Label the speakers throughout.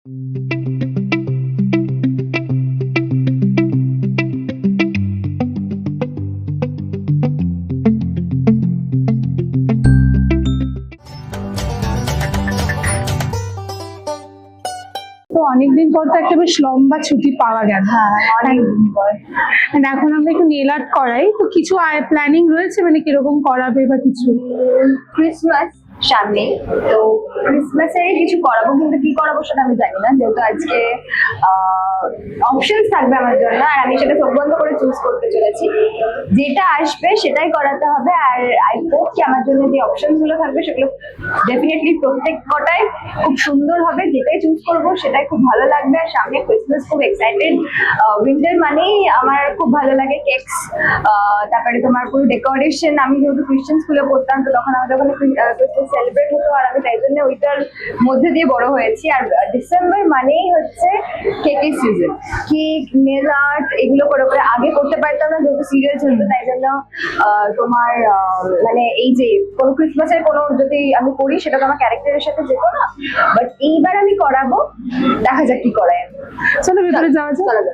Speaker 1: তো অনেকদিন পর তো একটা বেশ লম্বা ছুটি পাওয়া গেল।
Speaker 2: হ্যাঁ অনেকদিন পর।
Speaker 1: এখন আমরা একটু নেল আর্ট করাই। তো কিছু প্ল্যানিং রয়েছে? মানে কীরকম করাবে বা কিছু?
Speaker 2: ক্রিসমাস সামনে। তো ক্রিসমাসে কিছু করাবো, কিন্তু কি করাবো সেটা আমি জানি না। যেহেতু আজকে অপশনস থাকবে আমার জন্য, আর আমি সেটা চোখ বন্ধ করে চুজ করতে চলেছি। যেটা আসবে সেটাই করাতে হবে, আর আই হোপ কি আমার জন্য যে অপশনসগুলো থাকবে সেগুলো ডেফিনেটলি প্রত্যেক কটাই খুব সুন্দর হবে। যেটাই চুজ করব সেটাই খুব ভালো লাগবে। আর সামনে ক্রিসমাস খুব এক্সাইটেড উইন্টার মানেই আমার খুব ভালো লাগে কেকস তারপরে তোমার পুরো ডেকোরেশন আমি যেহেতু খ্রিস্টান স্কুলে পড়তাম, তো তখন আমাদের ওখানে ক্রিসমাস সেলিব্রেট হতো আর আমি তাই জন্য ওইটার মধ্যে দিয়ে বড় হয়েছি। আর ডিসেম্বর মানেই হচ্ছে কেকের সিজন কেক নেল আর্ট এগুলো করে করে আগে করতে পারতাম না যেহেতু সিরিয়াল চলতো তাই জন্য তোমার মানে এই যে কোনো ক্রিসমাসের কোনো যদি আমি করি সেটা তো আমার ক্যারেক্টারের সাথে যেত না। বাট এইবার আমি করাবো দেখা যাক কি করায়।
Speaker 1: চলো ভেতরে যাওয়া যাক।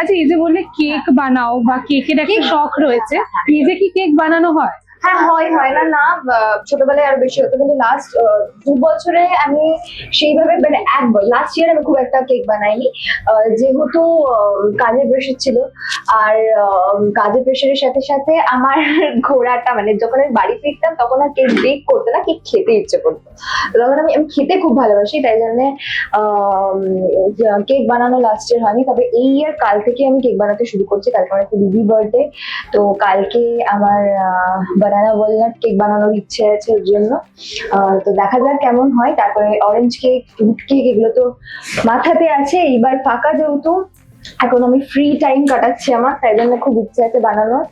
Speaker 1: আচ্ছা এই যে বললে কেক বানাও বা কেকের একটা শখ রয়েছে নিজে কি কেক বানানো হয়?
Speaker 2: হ্যাঁ হয় হয় না না ছোটবেলায় আরও বেশি হতো, কিন্তু লাস্ট দু বছরে আমি সেইভাবে মানে এক লাস্ট ইয়ার আমি খুব একটা কেক বানাইনি। যেহেতু কাজের প্রেশার ছিল, আর কাজের প্রেশারের সাথে সাথে আমার ঘোরাটা মানে যখন আমি বাড়ি ফিরতাম, তখন আর কেক বেক করতে না কেক খেতে ইচ্ছে করতো। তখন আমি আমি খেতে খুব ভালোবাসি, তাই জন্য কেক বানানো লাস্ট ইয়ার হয়নি, তবে এই ইয়ার কাল থেকে আমি কেক বানাতে শুরু করছি, কালকে আমার একটা দিদি বার্থডে তো কালকে আমার বানানা ওয়ালনাট কেক বানানোর ইচ্ছে আছে ওর জন্য। তো দেখা যাক কেমন হয়। তারপরে অরেঞ্জ কেক ফ্রুট কেক এগুলো তো মাথাতে আছে। এইবার ফাঁকা যেহেতু এখন আমি ফ্রি টাইম কাটাচ্ছি আমার তাই জন্য খুব ইচ্ছে আছে বানানোর।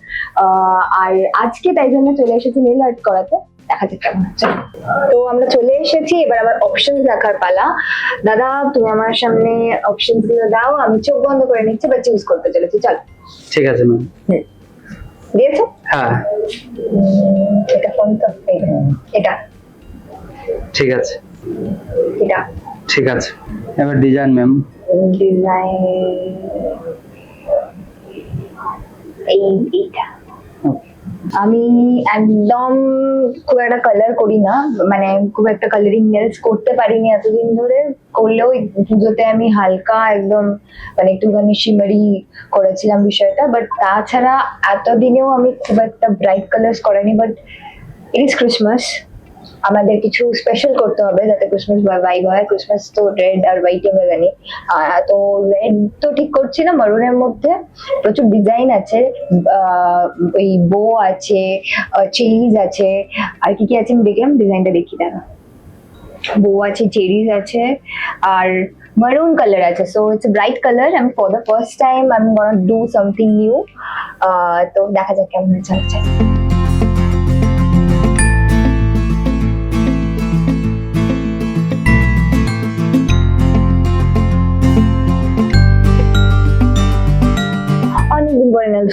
Speaker 2: আর আজকে তাই জন্য চলে এসেছি নীল আর্ট করাতে। দেখা যাক কেমন হচ্ছে। তো আমরা চলে এসেছি এবার আমার অপশন দেখার পালা। দাদা তুমি আমার সামনে অপশনগুলো দাও। আমি চোখ বন্ধ করে নিচ্ছি বা চুজ করতে চলেছি। চলো।
Speaker 3: ঠিক আছে ম্যাম
Speaker 2: দিয়েছ?
Speaker 3: হ্যাঁ।
Speaker 2: এটা কোন তো এটা।
Speaker 3: ঠিক আছে।
Speaker 2: এটা।
Speaker 3: ঠিক আছে। এবার ডিজাইন ম্যাম
Speaker 2: ডিজাইন এই এইটা। আমি একদম খুব একটা কালার করি না। মানে খুব একটা কালারিং নেলস করতে পারিনি এতদিন ধরে। করলেও পুজোতে আমি হালকা একদম মানে একটুখানি শিমারি করেছিলাম বিষয়টা। বাট তাছাড়া এতদিনেও আমি খুব একটা ব্রাইট কালার্স করিনি বাট ইট ইজ ক্রিসমাস আমাদের কিছু স্পেশাল করতে হবে যাতে ক্রিসমাস ভাইব হয়। ক্রিসমাস তো রেড আর হোয়াইট আমরা জানি। তো রেড তো ঠিক করছি না মারুনের মধ্যে প্রচুর ডিজাইন আছে। ওই বো আছে চেরিজ আছে। আর কি কি আছে আমি দেখলাম? ডিজাইনটা দেখি দাঁড়া বো আছে চেরিজ আছে, আর মারুন কালার আছে। সো ইটস ব্রাইট কালার আমি for the first time am gonna do something new তো দেখা যাক কেমন চলছে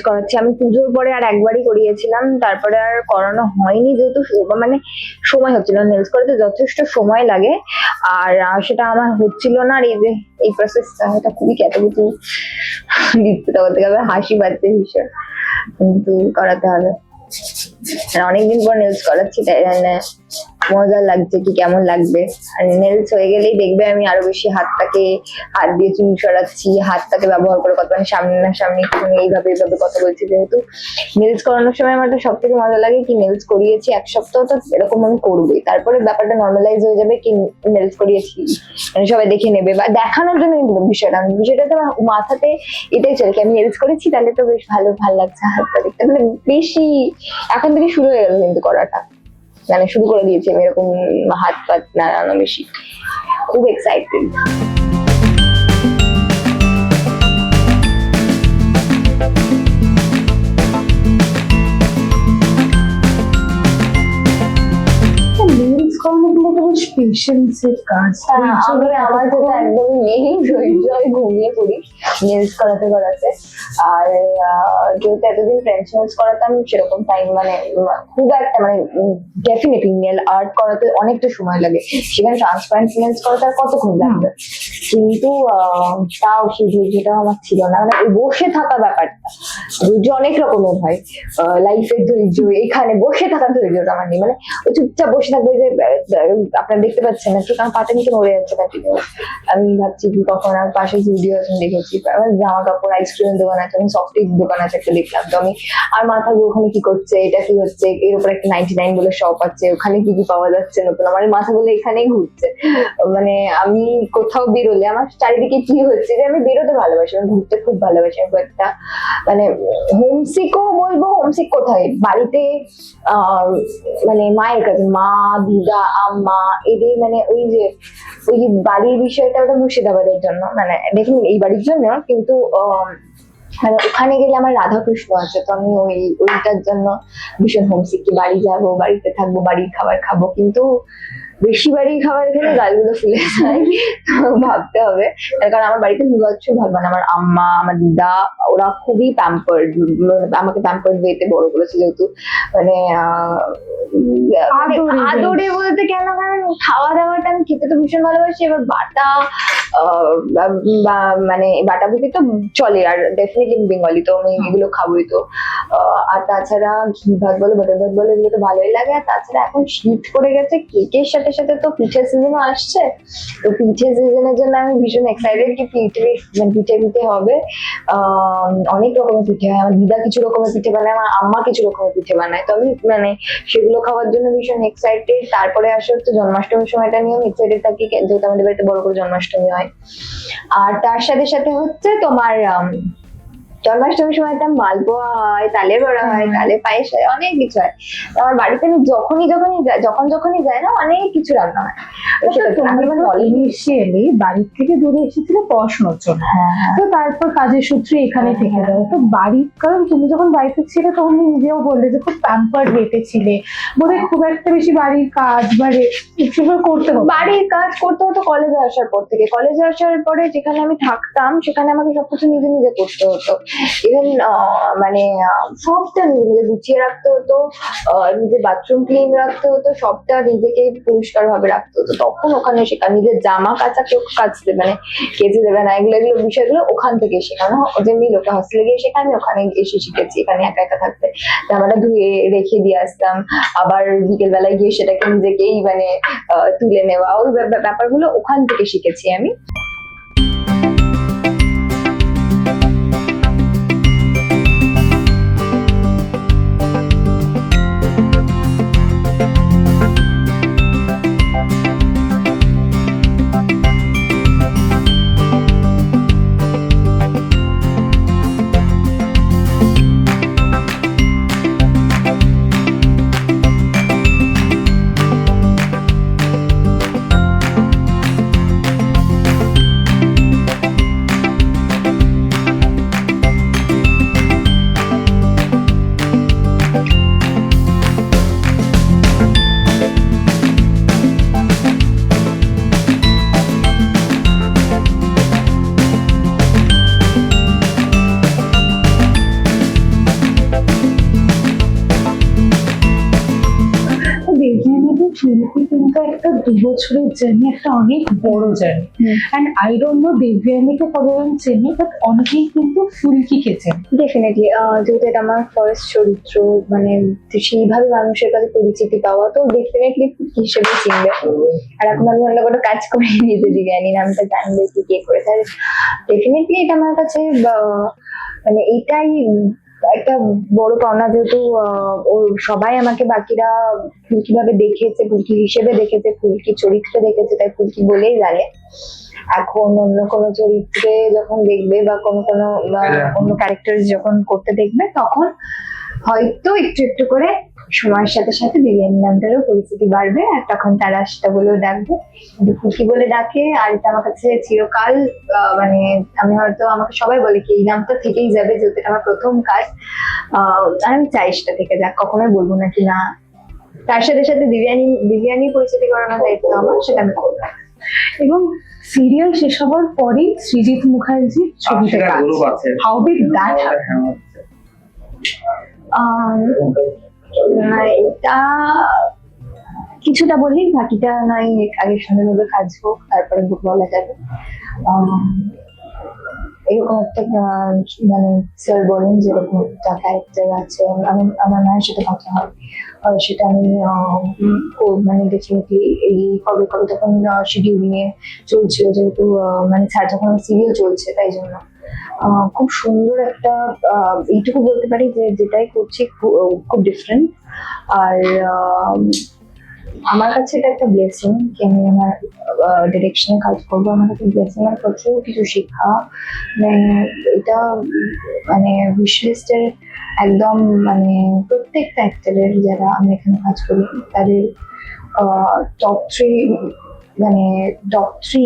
Speaker 2: করাচ্ছি। আমি পুজোর পরে আর একবারই করিয়েছিলাম, তারপরে আর করানো হয়নি যেহেতু মানে সময় হচ্ছিল নেলস করাতে যথেষ্ট সময় লাগে, আর সেটা আমার হচ্ছিল না। আর এই যে, এই প্রসেসটা এটা খুবই ক্যাটাগরি দিতে করতে হবে হাসি পাচ্ছে ভীষণ। কিন্তু করাতে হবে। অনেকদিন পর নেলস করাচ্ছি, তাই মজা লাগছে কি কেমন লাগবে? আর নেলস হয়ে গেলেই দেখবে আমি আরও বেশি হাতটাকে, হাত দিয়ে চুল সরাচ্ছি, হাতটাকে ব্যবহার করে কত মানে সামনে না সামনে একটুখানি এইভাবে এইভাবে কথা বলছি যেহেতু নেলস করানোর সময় আমার তো সব থেকে মজা লাগে কি নেলস করিয়েছি এক সপ্তাহ তো এরকম আমি করবোই। তারপরে ব্যাপারটা নর্মালাইজ হয়ে যাবে কি নেলস করিয়েছি মানে সবাই দেখে নেবে। বা দেখানোর জন্য কিন্তু বিষয়টা আমি বিষয়টা তো আমার মাথাতে এটাই চলে কি আমি নেলস করেছি তাহলে তো বেশ ভালো ভালো লাগছে হাতটা দেখতে। মানে বেশি এখন থেকে শুরু হয়ে গেল কিন্তু করাটা। মানে শুরু করে দিয়েছি আমি এরকম হাত পাত নাড়ানো বেশি খুব এক্সাইটেড
Speaker 1: পেশেন্সের কাজ তো
Speaker 2: আমার একদমই নেই। আমি ঘুমিয়ে পড়ি। নেলস করাতে করাতে আর যেহেতু এতদিন ফ্রেঞ্চ নেলস করাতাম সেরকম টাইম মানে খুব একটা মানে ডেফিনেটলি নেল আর্ট করাতে অনেকটা সময় লাগে। সেখানে ট্রান্সপারেন্ট নেলস করাতে আর কতক্ষণ লাগবে? কিন্তু তাও সেই ধৈর্যটা আমার ছিল না। মানে ওই বসে থাকা ব্যাপারটা। ধৈর্য অনেক রকমের হয়। লাইফের ধৈর্য এখানে বসে থাকার ধৈর্যটা আমার নেই। মানে ওই চুপচাপ বসে থাকবে যে আপনারা দেখতে পাচ্ছেন না আমার পাটা নিচে নড়ে যাচ্ছে কন্টিনিউ আমি ভাবছি কি কখন আমার পাশে ভিডিও আছে দেখেছি। আমার জামা কাপড় আইসক্রিমের দোকান আছে, আমি সফট দোকান আছে একটা দেখলাম। তো আমি, আর মাথা ওখানে কি করছে, এটা কি হচ্ছে, এর উপর একটা নাইনটি নাইন বলে শপ আছে, ওখানে কি কি পাওয়া যাচ্ছে নতুন? আমার মাথা গুলো এখানেই ঘুরছে। মানে আমি কোথাও বেরোলে, আমার চারিদিকে কি হচ্ছে যে আমি বেরোতে ভালোবাসি আমি ঘুরতে খুব ভালোবাসি আমি একটা মানে হোমসিকও বলব হোমসিক কোথায়? বাড়িতে মানে মায়ের কাছে, মা, দিদা, আম্মা এদের মানে ওই যে, ওই বাড়ির বিষয়টা ওটা মুর্শিদাবাদের জন্য। মানে দেখুন, এই বাড়ির জন্য কিন্তু মানে ওখানে গেলে আমার রাধাকৃষ্ণ আছে, তো আমি ওই, ওইটার জন্য ভীষণ হোমসিক বাড়ি যাব, বাড়িতে থাকব, বাড়ির খাবার খাব। কিন্তু বেশি বাড়ির খাবার খেলে গালগুলো ফুলে যায় ভাবতে হবে। তার কারণ আমার বাড়িতে বিভৎস ভালো মানে আমার আম্মা আমার দিদা ওরা খুবই প্যাম্পার্ড আমাকে প্যাম্পার্ড ওয়েতে বড় করেছে যেহেতু। মানে মানে
Speaker 1: আদরে
Speaker 2: বলতে। কেন কারণ খাওয়া দাওয়াটা আমি খেতে তো ভীষণ ভালোবাসি। এবার বাটা মানে বাটা বুটি তো চলে। আর ডেফিনেটলি বেঙ্গলি তো আমি এগুলো খাবোই তো। আর তাছাড়া ঘি ভাত বলো বাটার ভাত বলো, এগুলো তো ভালোই লাগে। আর তাছাড়া এখন শীত পড়ে গেছে, কেকের সাথে সাথে তো পিঠের সিজনও আসছে। তো পিঠে সিজনের জন্য আমি ভীষণ এক্সাইটেড কি পিঠে মানে পিঠে পিঠে হবে। অনেক রকমের পিঠে হয়। আমার দিদা কিছু রকমের পিঠে বানায়, আমার আম্মা কিছু রকমের পিঠে বানায়। তো আমি মানে সেগুলো খাওয়ার জন্য ভীষণ এক্সাইটেড তারপরে আসে হচ্ছে জন্মাষ্টমীর সময়টা নিয়েও এক্সাইটেড থাকি, যেহেতু আমাদের বাড়িতে বড় করে জন্মাষ্টমী হয়। আর তার সাথে সাথে হচ্ছে তোমার জন্মাষ্টমীর সময়টা মালপোয়া হয় তালে বড়া হয় তালে পায়েস হয় অনেক কিছু হয়। আমার বাড়িতে আমি যখনই যখনই যাই যখন যখনই যাই না অনেক কিছু রান্না হয়।
Speaker 1: ইনিশিয়ালি বাড়ির থেকে দূরে এসেছিলে পড়াশোনার জন্য।
Speaker 2: হ্যাঁ হ্যাঁ।
Speaker 1: তো তারপর কাজের সূত্রে এখানে
Speaker 2: হ্যাঁ,
Speaker 1: থেকে। যাও তো বাড়ির কারণ তুমি যখন বাড়িতে ছিলে তখন তুমি নিজেও বললে যে খুব প্যাম্পার্ড রেটে ছিলে। বোধহয় খুব একটা বেশি বাড়ির কাজ বা সেগুলো করতে হতো
Speaker 2: বাড়ির কাজ করতে হতো কলেজে আসার পর থেকে। কলেজে আসার পরে যেখানে আমি থাকতাম সেখানে আমাকে সবকিছু নিজে নিজে করতে হতো। ইভেন মানে সবটা নিজে নিজে গুছিয়ে রাখতে হতো নিজের বাথরুম ক্লিন রাখতে হতো, সবটা নিজেকে পরিষ্কার ভাবে রাখতে হতো। তখন ওখানে শেখা, নিজের জামা কাচা কেউ কাচতে মানে কেচে দেবে না, এগুলো এগুলো বিষয়গুলো ওখান থেকে শেখানো। যেমনি লোকে হস্টেলে গিয়ে শেখা আমি ওখানে এসে শিখেছি, এখানে একা একা থাকতে। জামাটা ধুয়ে রেখে দিয়ে আসতাম, আবার বিকেল বেলায় গিয়ে সেটাকে নিজেকেই মানে তুলে নেওয়া। ওই ব্যাপ- ব্যাপ- ব্যাপারগুলো ওখান থেকে শিখেছি আমি।
Speaker 1: শিল্পী কিন্তু একটা দু বছরের জার্নি একটা অনেক বড় journey. And I don't know দেবযানীকে কতজন চেনে বাট অনেকেই কিন্তু ফুলকিকে চেনে
Speaker 2: ডেফিনেটলি যেহেতু এটা আমার ফার্স্ট চরিত্র মানে সেইভাবে মানুষের কাছে পরিচিতি পাওয়া তো ডেফিনেটলি হিসেবে চিনবে। আর এখন আমি অন্য কোনো কাজ করিনি যদি জ্ঞানী নামটা জানবে কি কে করে তাহলে ডেফিনেটলি এটা আমার কাছে মানে এটাই একটা বড় পাওনা যেহেতু আহ, ও সবাই আমাকে বাকিরা ফুলকি ভাবে দেখেছে ফুলকি হিসেবে দেখেছে ফুলকি চরিত্রে দেখেছে তাই ফুলকি বলেই জানে। এখন অন্য কোনো চরিত্রে যখন দেখবে বা কোনো কোনো বা অন্য ক্যারেক্টার যখন করতে দেখবে তখন হয়তো একটু একটু করে সময়ের সাথে সাথে বিরিয়ানি নামটারও পরিচিতি বাড়বে আর তখন তারা সেটা বলেও ডাকবে কিন্তু ফুলকি বলে ডাকে? আর এটা আমার কাছে চিরকাল আহ, মানে আমি হয়তো আমাকে সবাই বলে কি এই নামটা থেকেই যাবে যেহেতু এটা আমার প্রথম কাজ। আহ, আর আমি চাই সেটা থেকে যাক কখনোই বলব না কি না। তার সাথে সাথে বিরিয়ানি বিরিয়ানি পরিচিতি করানোর দায়িত্ব আমার সেটা আমি করব
Speaker 1: এবং সিরিয়াল শেষ হওয়ার পরেই সৃজিত মুখার্জির ছবিতে কাজ হাউ ডিড দ্যাট
Speaker 2: আর না, এটা কিছুটা বলি, বাকিটা নয় আগে সুন্দরভাবে কাজ হোক, তারপরে বলা যাবে। এরকম একটা মানে স্যার বলেন যেরকম একটা ক্যারেক্টার আছে আমি- আমার মায়ের সাথে কথা হয়। সেটা আমি মানে ডেফিনেটলি এই কবে কবে তখন শিডিউল নিয়ে চলছিল, যেহেতু মানে স্যার যখন সিরিয়াল চলছে, তাই জন্য। খুব সুন্দর একটা এইটুকু বলতে পারি যে যেটাই করছি খুব ডিফারেন্ট আর আমার কাছে এটা একটা ব্লেসিং কি আমি আমার ডিরেকশনে কাজ করব। আমার কাছে ব্লেসিং আর প্রচুর কিছু শেখা মানে এটা মানে উইশলিস্টের একদম মানে প্রত্যেকটা অ্যাক্টরের যারা আমি এখানে কাজ করি, তাদের টপ থ্রি মানে টপ থ্রি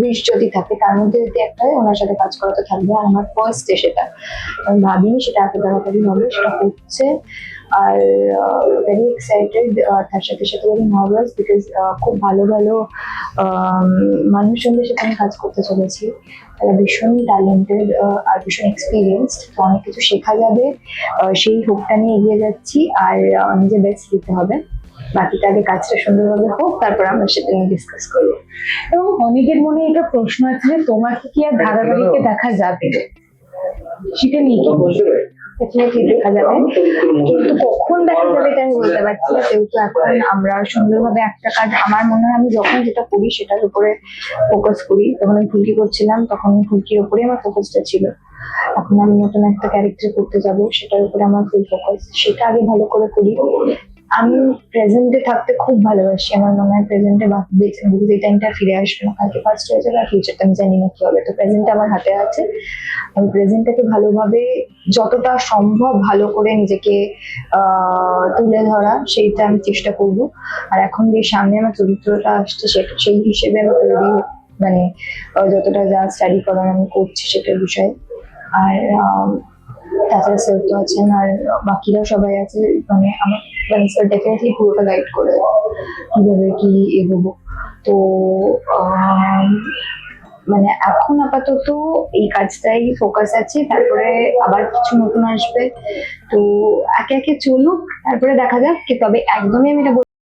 Speaker 2: উইশ যদি থাকে তার মধ্যে যদি একটা ওনার সাথে কাজ করা তো থাকবে আর আমার ফার্স্টে সেটা। আমি ভাবিনি সেটা এত তাড়াতাড়ি হবে সেটা হচ্ছে আর ভেরি এক্সাইটেড তার সাথে সাথে ভেরি নার্ভাস বিকজ খুব ভালো ভালো মানুষজনদের সাথে আমি কাজ করতে চলেছি। তারা ভীষণ ট্যালেন্টেড আর ভীষণ এক্সপিরিয়েন্সড তো অনেক কিছু শেখা যাবে। সেই হোপটা নিয়ে এগিয়ে যাচ্ছি আর আহ, নিজে বেস্ট দিতে হবে। বাকিটা আগে কাজটা সুন্দরভাবে হোক, তারপর আমরা সেটা নিয়ে ডিসকাস করব।
Speaker 1: এবং অনেকের মনে এটা প্রশ্ন আছে যে, তোমাকে কি আর ধারাবাহিকে দেখা যাবে? সেটা নিয়ে
Speaker 2: একটা কাজ, আমার মনে হয় আমি যখন যেটা করি সেটার ফোকাস করি। আমি করছিলাম, তখন আমার ছিল। আমি নতুন একটা ক্যারেক্টার করতে যাব, সেটার উপরে আমার ফুল ফোকাস সেটা আগে ভালো করে করি। আমি প্রেজেন্টে থাকতে খুব ভালোবাসি। আমার মনে হয় প্রেজেন্টে বেঁচে বিকজ এই টাইমটা ফিরে আসবে না। কালকে ফার্স্ট হয়ে যাবে আর ফিউচারটা আমি জানি না কি হবে। তো প্রেজেন্টে আমার হাতে আছে। আমি প্রেজেন্টটাকে ভালোভাবে যতটা সম্ভব ভালো করে নিজেকে তুলে ধরা, সেইটা আমি চেষ্টা করব। আর এখন যে সামনে আমার চরিত্রটা আসছে, সেটা, সেই হিসেবে আমি তৈরি মানে যতটা যা স্টাডি করার আমি করছি সেটার বিষয়ে। আর তাছাড়া স্যার তো আছেন, আর বাকিরা সবাই আছে। মানে আমার মানে স্যার ডেফিনেটলি পুরোটা গাইড করে কীভাবে কি এগোবো। তো মানে এখন আপাতত এই কাজটাই ফোকাস আছে, তারপরে আবার কিছু নতুন আসবে। তো একে একে চলুক, তারপরে দেখা যাক তবে একদমই আমি এটা